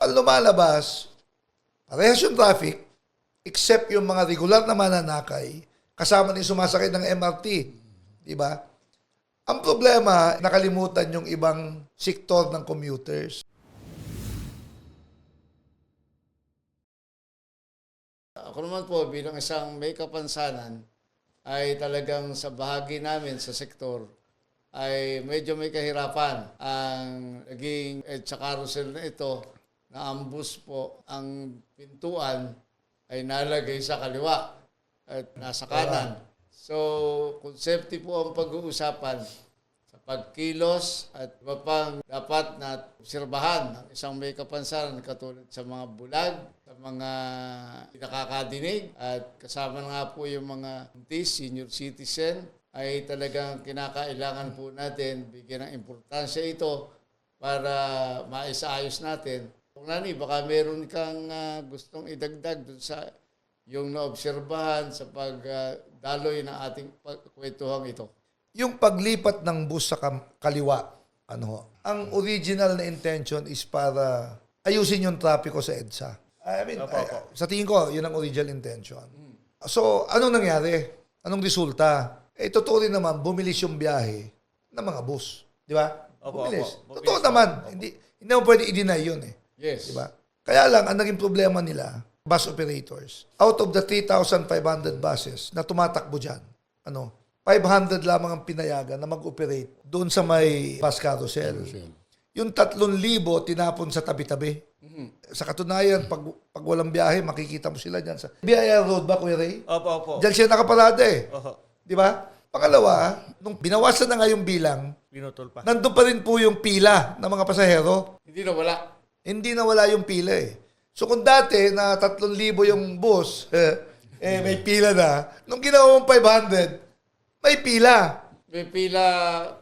Ang lumalabas, parehas yung traffic, except yung mga regular na mananakay, kasama din sumasakay ng MRT. Di ba? Ang problema, nakalimutan yung ibang sektor ng commuters. Ako naman po bilang isang may kapansanan ay talagang sa bahagi namin sa sektor ay medyo may kahirapan ang naging eh, sa carousel na ito na ang bus po ang pintuan ay nalagay sa kaliwa at nasa kanan. So, safety po ang pag-uusapan sa pagkilos at iba pang dapat na obserbahan ng isang may kapansanan katulad sa mga bulag, sa mga nakakadinig at kasama nga po yung mga senior citizen ay talagang kinakailangan po natin bigyan ng importansya ito para maisaayos natin. Kung nani, baka meron kang ah, gustong idagdag dun sa yung naobserbahan sa pagdaloy ng ating kwentuhang ito. Yung paglipat ng bus sa kam- kaliwa, ano, ho, ang original na intention is para ayusin yung trapiko sa EDSA. I mean, I- sa tingin ko, yun ang original intention. So, anong nangyari? Anong resulta? Eh, totoo rin naman, bumilis yung biyahe ng mga bus. Di ba? Opo, bumilis. opo. Totoo Bumilis naman. Hindi, hindi mo pwede i-deny yun eh. Yes. Di ba? Kaya lang, ang naging problema nila, bus operators, out of the 3,500 buses na tumatakbo dyan, ano, 500 lamang ang pinayagan na mag-operate doon sa may bus carousel. Yung 3,000 tinapon sa tabi-tabi. Sa katunayan, pag, pag walang biyahe, makikita mo sila dyan sa... BIR Road ba, Kuya Ray? Opo, opo. Diyan siya nakaparada eh. Oho. Di ba? Pangalawa, nung binawasan na nga yung bilang, Pinutol pa. nandun pa rin po yung pila ng mga pasahero Hindi na wala. Hindi na wala yung pila eh. So kung dati na 3,000 yung bus, eh, eh, may pila na. Nung ginawa mong 500, may pila. May pila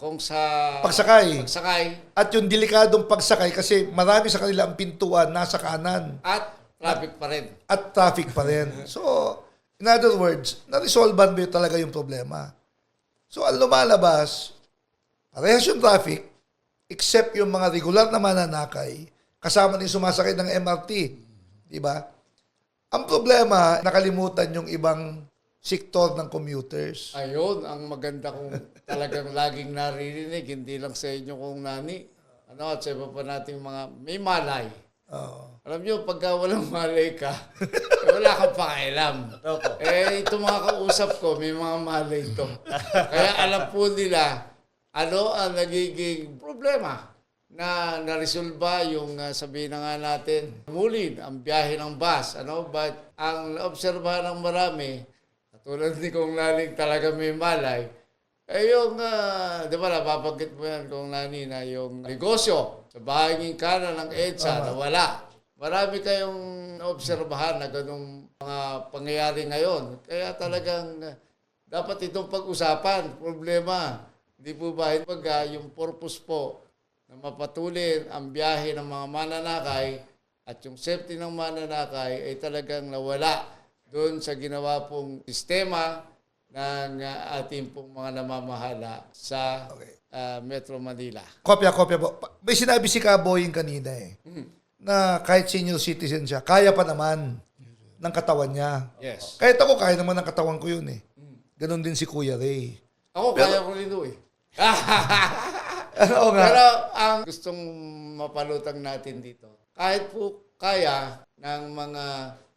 kung sa Pagsakay. pagsakay At yung delikadong pagsakay kasi marami sa kanila ang pintuan nasa kanan at traffic pa rin. at traffic pa rin. So, in other words, na-resolvean mo talaga yung problema. So, ang lumalabas, parehas yung traffic, except yung mga regular na mananakay, kasama din sumasakay ng MRT. Di ba? Ang problema, nakalimutan yung ibang sektor ng commuters. Ayun, ang maganda kong talagang laging naririnig, hindi lang sa inyo kong nani, ano, at sa iba pa nating mga, may malay. Oo. Alam nyo, pagka walang malay ka, eh, wala kang pakialam. Opo. Eh, ito mga kausap ko, may mga malay ito. Kaya alam po nila, ano ang nagiging problema na naresolba yung uh, sabihin na nga natin, mulin ang biyahe ng bus. Ano? But ang naobserbahan ng marami, katulad ni Kong Laling talaga may malay, eh yung, ah, di ba napapanggit mo yan kung nani na yung negosyo sa bahaging kanan ng EDSA na wala. Marami kayong naobserbahan na ganung mga pangyayari ngayon. Kaya talagang ah, dapat itong pag-usapan, problema. Hindi po ba, pag ah, yung purpose po na mapatulin ang biyahe ng mga mananakay at yung safety ng mananakay ay talagang nawala doon sa ginawa pong sistema ng uh, ating pong mga namamahala sa uh, Metro Manila. Kopya, kopya po. May sinabi si Kaboying kanina eh, na kahit senior citizen siya, kaya pa naman ng katawan niya. Yes. Kahit ako, kaya naman ng katawan ko yun eh. Ganon din si Kuya Ray. Ako, kaya ko rin eh. Oo nga. Pero gustong mapalutang natin dito, kahit po kaya ng mga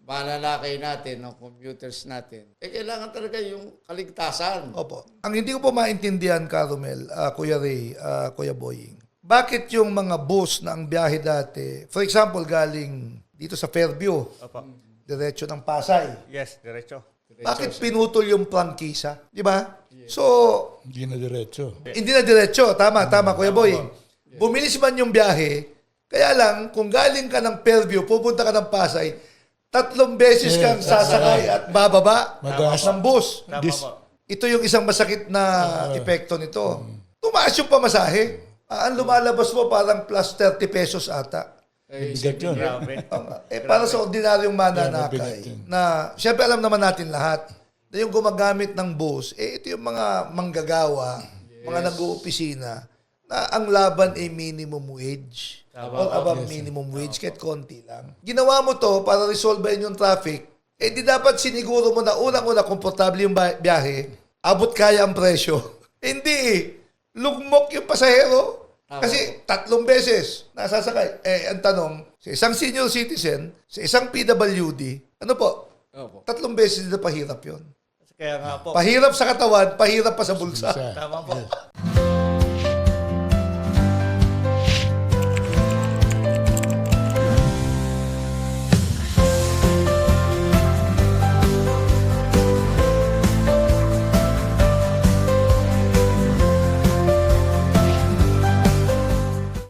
mananakay natin, ng computers natin, eh kailangan talaga yung kaligtasan. Opo. Ang hindi ko po maintindihan, Carmel, ah, Kuya Ray, ah, Kuya Boying, bakit yung mga bus na ang biyahe dati, for example, galing dito sa Fairview, Opo. diretso ng Pasay, Yes, diretso. bakit pinutol yung prangkisa? Di ba? So, Hindi na diretso. hindi na diretso. Tama, tama, Kuya Boying. Bumilis man yung biyahe, kaya lang, kung galing ka ng Fairview, pupunta ka ng Pasay, tatlong beses kang sasakay at bababa Magas. ng bus. Tama po. Ito yung isang masakit na epekto nito. Tumaas yung pamasahe. Ah, ang lumalabas mo parang plus 30 pesos ata. Eh, Bigat yun. Grabe. Eh, para sa ordinaryong mananakay, mabigat yun. na siyempre alam naman natin lahat, na yung gumagamit ng bus, eh ito yung mga manggagawa, mga nag-uopisina, na ang laban ay minimum wage or above minimum wage, kahit konti lang. Ginawa mo to para resolvein yung traffic, eh di dapat siniguro mo na unang-una komportable yung biyahe, abot kaya ang presyo. Hindi eh. Lugmok yung pasahero. Kasi tatlong beses nasasakay. Eh, ang tanong, sa isang senior citizen, sa isang PWD, ano po? Opo. Tatlong beses na pahirap yon. Kaya nga po. Pahirap sa katawan, pahirap pa sa bulsa. Tama po.